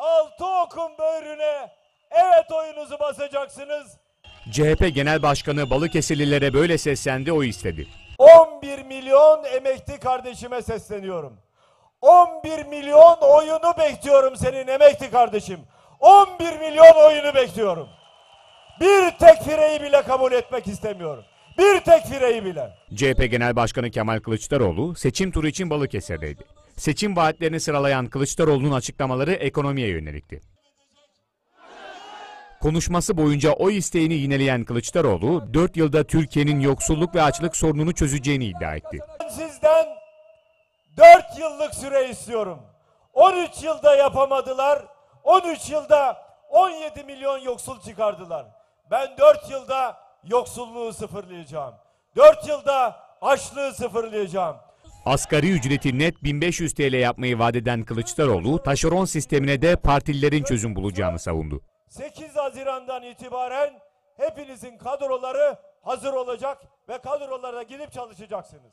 altı okun böğrüne evet oyunuzu basacaksınız. CHP Genel Başkanı Balıkesirlilere böyle seslendi, o istedi. 11 milyon emekli kardeşime sesleniyorum. 11 milyon oyunu bekliyorum senin emekli kardeşim. 11 milyon oyunu bekliyorum. Bir tek fireyi bile kabul etmek istemiyorum. Bir tek fireyi bile. CHP Genel Başkanı Kemal Kılıçdaroğlu seçim turu için Balıkesir'deydi. Seçim vaatlerini sıralayan Kılıçdaroğlu'nun açıklamaları ekonomiye yönelikti. Konuşması boyunca o isteğini yineleyen Kılıçdaroğlu, 4 yılda Türkiye'nin yoksulluk ve açlık sorununu çözeceğini iddia etti. Sizden 4 yıllık süre istiyorum. 13 yılda yapamadılar. 13 yılda 17 milyon yoksul çıkardılar. Ben 4 yılda yoksulluğu sıfırlayacağım. 4 yılda açlığı sıfırlayacağım. Asgari ücreti net 1500 TL yapmayı vaat eden Kılıçdaroğlu, taşeron sistemine de partililerin çözüm bulacağını savundu. 8 Haziran'dan itibaren hepinizin kadroları hazır olacak ve kadrolara gidip çalışacaksınız.